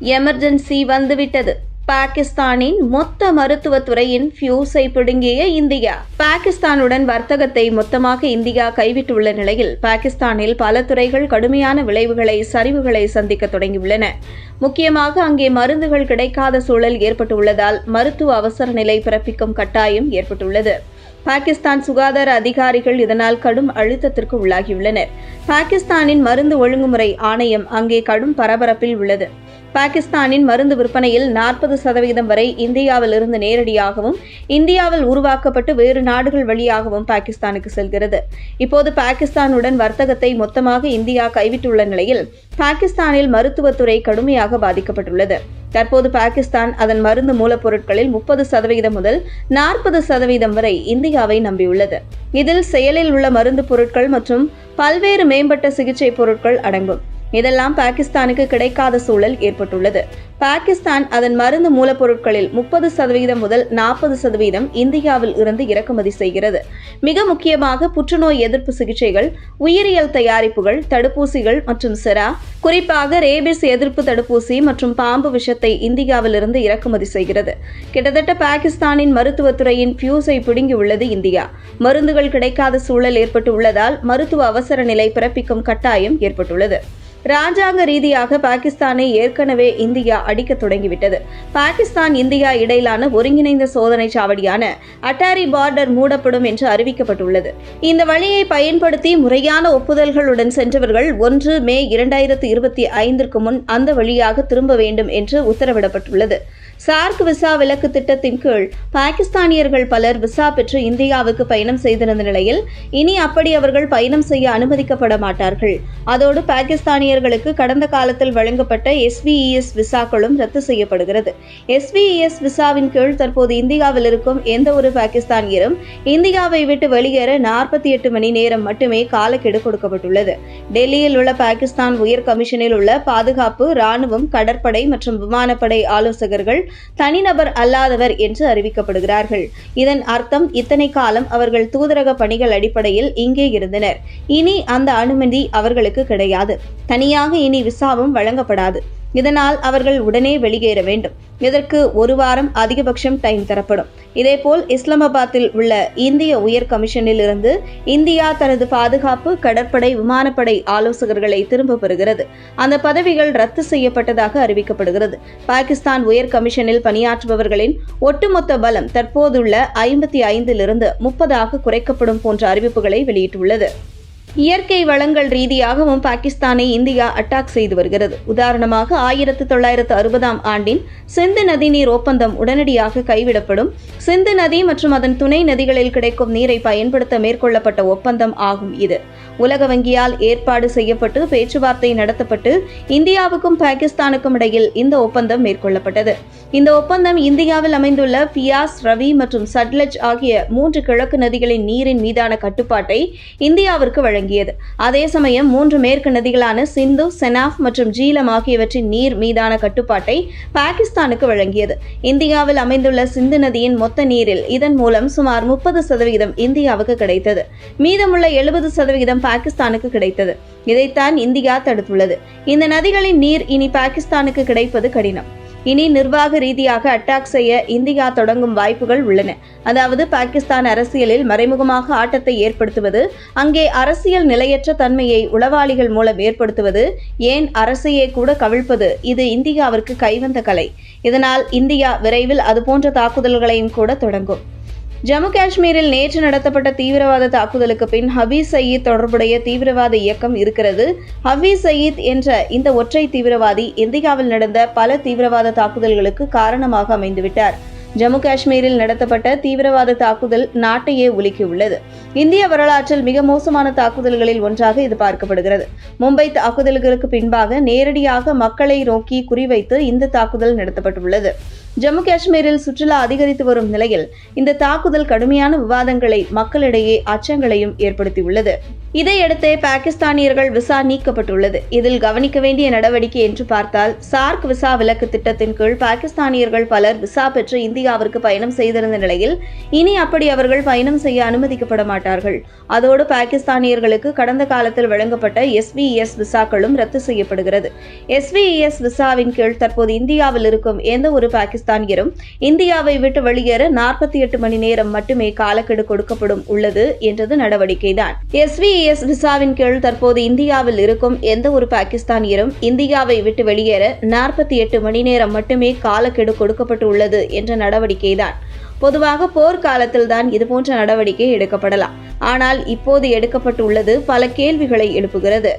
Emergency வந்துவிட்டது. பாகிஸ்தானின் மொத்த மருத்துவத்துறையின் ஃபியூஸை பிடுங்கிய இந்தியா. பாகிஸ்தானுடன் வர்த்தகத்தை மொத்தமாக இந்தியா கைவிட்டுள்ள நிலையில் பாகிஸ்தானில் பல துறைகள் கடுமையான விளைவுகளை சரிவுகளை சந்திக்க தொடங்கியுள்ளன. முக்கியமாக அங்கே மருந்துகள் கிடைக்காத சூழல் ஏற்பட்டுள்ளதால் மருத்துவ அவசர நிலை பிறப்பிக்கும் கட்டாயம் ஏற்பட்டுள்ளது. பாகிஸ்தான் சுகாதார அதிகாரிகள் இதனால் கடும் அழுத்தத்திற்கு உள்ளாகியுள்ளனர். பாகிஸ்தானின் மருந்து ஒழுங்குமுறை ஆணையம் அங்கே கடும் பரபரப்பில் உள்ளது. பாகிஸ்தானின் மருந்து விற்பனையில் நாற்பது சதவீதம் வரை இந்தியாவில் இருந்து நேரடியாகவும் இந்தியாவில் உருவாக்கப்பட்டு வேறு நாடுகள் வழியாகவும் பாகிஸ்தானுக்கு செல்கிறது. இப்போது பாகிஸ்தானுடன் வர்த்தகத்தை மொத்தமாக இந்தியா கைவிட்டுள்ள நிலையில் பாகிஸ்தானில் மருத்துவத்துறை கடுமையாக பாதிக்கப்பட்டுள்ளது. தற்போது பாகிஸ்தான் அதன் மருந்து மூலப்பொருட்களில் முப்பது சதவீதம் முதல் நாற்பது சதவீதம் வரை இந்தியாவை நம்பியுள்ளது. இதில் செயலில் உள்ள மருந்து பொருட்கள் மற்றும் பல்வேறு மேம்பட்ட சிகிச்சை பொருட்கள் அடங்கும். இதெல்லாம் பாகிஸ்தானுக்கு கிடைக்காத சூழல் ஏற்பட்டுள்ளது. பாகிஸ்தான் அதன் மருந்து மூலப்பொருட்களில் முப்பது சதவீதம் முதல் நாற்பது சதவீதம் இந்தியாவில் இருந்து இறக்குமதி செய்கிறது. மிக முக்கியமாக புற்றுநோய் எதிர்ப்பு சிகிச்சைகள் உயிரியல் தயாரிப்புகள் தடுப்பூசிகள் மற்றும் செரா குறிப்பாக ரேபிஸ் எதிர்ப்பு தடுப்பூசி மற்றும் பாம்பு விஷத்தை இந்தியாவிலிருந்து இறக்குமதி செய்கிறது. கிட்டத்தட்ட பாகிஸ்தானின் மருத்துவத்துறையின் ஃபியூஸை பிடுங்கியுள்ளது இந்தியா. மருந்துகள் கிடைக்காத சூழல் ஏற்பட்டு உள்ளதால் மருத்துவ அவசர நிலை பிறப்பிக்கும் கட்டாயம் ஏற்பட்டுள்ளது. ராஜாங்க ரீதியாக பாகிஸ்தானை ஏற்கனவே இந்தியா அடிக்க தொடங்கிவிட்டது. பாகிஸ்தான் இந்தியா இடையிலான ஒருங்கிணைந்த சோதனை சாவடியான அட்டாரி பார்டர் மூடப்படும் என்று அறிவிக்கப்பட்டுள்ளது. இந்த வழியை பயன்படுத்தி முறையான ஒப்புதல்களுடன் சென்றவர்கள் ஒன்று மே இரண்டாயிரத்து இருபத்தி ஐந்திற்கு முன் அந்த வழியாக திரும்ப வேண்டும் என்று உத்தரவிடப்பட்டுள்ளது. சார்க் விசா விலக்கு திட்டத்தின் கீழ் பாகிஸ்தானியர்கள் பலர் விசா பெற்று இந்தியாவுக்கு பயணம் செய்திருந்த நிலையில் இனி அப்படி அவர்கள் பயணம் செய்ய அனுமதிக்கப்பட மாட்டார்கள். அதோடு பாகிஸ்தானியர்களுக்கு கடந்த காலத்தில் வழங்கப்பட்ட எஸ்விஇஎஸ் விசாக்களும் ரத்து செய்யப்படுகிறது. எஸ்விஇஎஸ் விசாவின் கீழ் தற்போது இந்தியாவில் இருக்கும் எந்த ஒரு பாகிஸ்தானியரும் இந்தியாவை விட்டு வெளியேற நாற்பத்தி எட்டு மணி நேரம் மட்டுமே காலக்கெடு கொடுக்கப்பட்டுள்ளது. டெல்லியில் உள்ள பாகிஸ்தான் உயர் கமிஷனில் உள்ள பாதுகாப்பு ராணுவம் கடற்படை மற்றும் விமானப்படை ஆலோசகர்கள் தனிநபர் அல்லாதவர் என்று அறிவிக்கப்படுகிறார்கள். இதன் அர்த்தம் இத்தனை காலம் அவர்கள் தூதரக பணிகள் அடிப்படையில் இங்கே இருந்தனர். இனி அந்த அனுமதி அவர்களுக்கு கிடையாது. தனி தனியாக இனி விசாவும் வழங்கப்படாது. இதனால் அவர்கள் உடனே வெளியேற வேண்டும். இதற்கு ஒரு வாரம் அதிகபட்சம் டைம் தரப்படும். இதேபோல் இஸ்லாமாபாத்தில் உள்ள இந்திய உயர் கமிஷனில் இருந்து இந்தியா தனது பாதுகாப்பு கடற்படை விமானப்படை ஆலோசகர்களை திரும்ப பெறுகிறது. அந்த பதவிகள் ரத்து செய்யப்பட்டதாக அறிவிக்கப்படுகிறது. பாகிஸ்தான் உயர் கமிஷனில் பணியாற்றுபவர்களின் ஒட்டுமொத்த பலம் தற்போதுள்ள ஐம்பத்தி ஐந்திலிருந்து முப்பதாக குறைக்கப்படும் போன்ற அறிவிப்புகளை வெளியிட்டுள்ளது. இயற்கை வளங்கள் ரீதியாகவும் பாகிஸ்தானை இந்தியா அட்டாக் செய்து வருகிறது. உதாரணமாக ஆயிரத்து தொள்ளாயிரத்து அறுபதாம் ஆண்டின் சிந்து நதிநீர் ஒப்பந்தம் உடனடியாக கைவிடப்படும். சிந்து நதி மற்றும் அதன் துணை நதிகளில் கிடைக்கும் நீரை பயன்படுத்த மேற்கொள்ளப்பட்ட ஒப்பந்தம் ஆகும் இது. உலக வங்கியால் ஏற்பாடு செய்யப்பட்டு பேச்சுவார்த்தை நடத்தப்பட்டு இந்தியாவுக்கும் பாகிஸ்தானுக்கும் இடையில் இந்த ஒப்பந்தம் மேற்கொள்ளப்பட்டது. இந்த ஒப்பந்தம் இந்தியாவில் அமைந்துள்ள பியாஸ் ரவி மற்றும் சட்லஜ் ஆகிய மூன்று கிழக்கு நதிகளின் நீரின் மீதான கட்டுப்பாட்டை இந்தியாவிற்கு வழங்க வழங்கியது. அதே சமயம் மூன்று மேற்கு நதிகளான சிந்து செனாப் மற்றும் ஜீலம் ஆகியவற்றின் நீர் மீதான கட்டுப்பாட்டை பாகிஸ்தானுக்கு வழங்கியது. இந்தியாவில் அமைந்துள்ள சிந்து நதியின் மொத்த நீரில் இதன் மூலம் சுமார் முப்பது சதவீதம் இந்தியாவுக்கு கிடைத்தது. மீதமுள்ள எழுபது சதவீதம் பாகிஸ்தானுக்கு கிடைத்தது. இதைத்தான் இந்தியா தடுத்துள்ளது. இந்த நதிகளின் நீர் இனி பாகிஸ்தானுக்கு கிடைப்பது கடினம். இனி நிர்வாக ரீதியாக அட்டாக் செய்ய இந்தியா தொடங்கும் வாய்ப்புகள் உள்ளன. அதாவது பாகிஸ்தான் அரசியலில் மறைமுகமாக ஆட்டத்தை ஏற்படுத்துவது அங்கே அரசியல் நிலையற்ற தன்மையை உளவாளிகள் மூலம் ஏற்படுத்துவது ஏன் அரசையே கூட கவிழ்ப்பது இது இந்தியாவிற்கு கைவந்த கலை. இதனால் இந்தியா விரைவில் அதுபோன்ற தாக்குதல்களையும் கூட தொடங்கும். ஜம்மு காஷ்மீரில் நேற்று நடத்தப்பட்ட தீவிரவாத தாக்குதலுக்கு பின் ஹபீஸ் சயீத் தொடர்புடைய தீவிரவாத இயக்கம் இருக்கிறது. ஹபீஸ் சயீத் என்ற இந்த ஒற்றை தீவிரவாதி இந்தியாவில் நடந்த பல தீவிரவாத தாக்குதல்களுக்கு காரணமாக அமைந்துவிட்டார். ஜம்மு காஷ்மீரில் நடத்தப்பட்ட தீவிரவாத தாக்குதல் நாட்டையே உலுக்கியுள்ளது. இந்திய வரலாற்றில் மிக மோசமான தாக்குதல்களில் ஒன்றாக இது பார்க்கப்படுகிறது. மும்பை தாக்குதல்களுக்கு பின்பாக நேரடியாக மக்களை நோக்கி குறிவைத்து இந்த தாக்குதல் நடத்தப்பட்டுள்ளது. ஜம்மு காஷ்மீரில் சுற்றுலா அதிகரித்து வரும் நிலையில் இந்த தாக்குதல் கடுமையான விவாதங்களை மக்களிடையே அச்சங்களையும் ஏற்படுத்தியுள்ளது. இதையடுத்து பாகிஸ்தானியர்கள் விசா நீக்கப்பட்டுள்ளது. இதில் கவனிக்க வேண்டிய நடவடிக்கை என்று பார்த்தால் சார்க் விசா விலக்கு திட்டத்தின் கீழ் பாகிஸ்தானியர்கள் பலர் விசா பெற்று இந்தியாவிற்கு பயணம் செய்திருந்த நிலையில் இனி அப்படி அவர்கள் பயணம் செய்ய அனுமதிக்கப்பட மாட்டார்கள். அதோடு பாகிஸ்தானியர்களுக்கு கடந்த காலத்தில் வழங்கப்பட்ட எஸ்விஎஸ் விசாக்களும் ரத்து செய்யப்படுகிறது. எஸ்விஎஸ் விசாவின் கீழ் தற்போது இந்தியாவில் இருக்கும் எந்த ஒரு பாகிஸ்தான் பாகிஸ்தானியரும் இந்தியாவை விட்டு வெளியேற நாற்பத்தி எட்டு மணி நேரம் மட்டுமே காலக்கெடு கொடுக்கப்படும் உள்ளது என்றது நடவடிக்கைதான். எஸ்விஎஸ் விசாவின் கீழ் தற்போது இந்தியாவில் இருக்கும் எந்த ஒரு பாகிஸ்தானியரும் இந்தியாவை விட்டு வெளியேற நாற்பத்தி எட்டு மணி நேரம் மட்டுமே காலக்கெடு கொடுக்கப்பட்டு உள்ளது என்ற நடவடிக்கைதான். பொதுவாக போர்க்காலத்தில்தான் இதுபோன்ற நடவடிக்கை எடுக்கப்படலாம். ஆனால் இப்போது எடுக்கப்பட்டுள்ளது பல கேள்விகளை எழுப்புகிறது.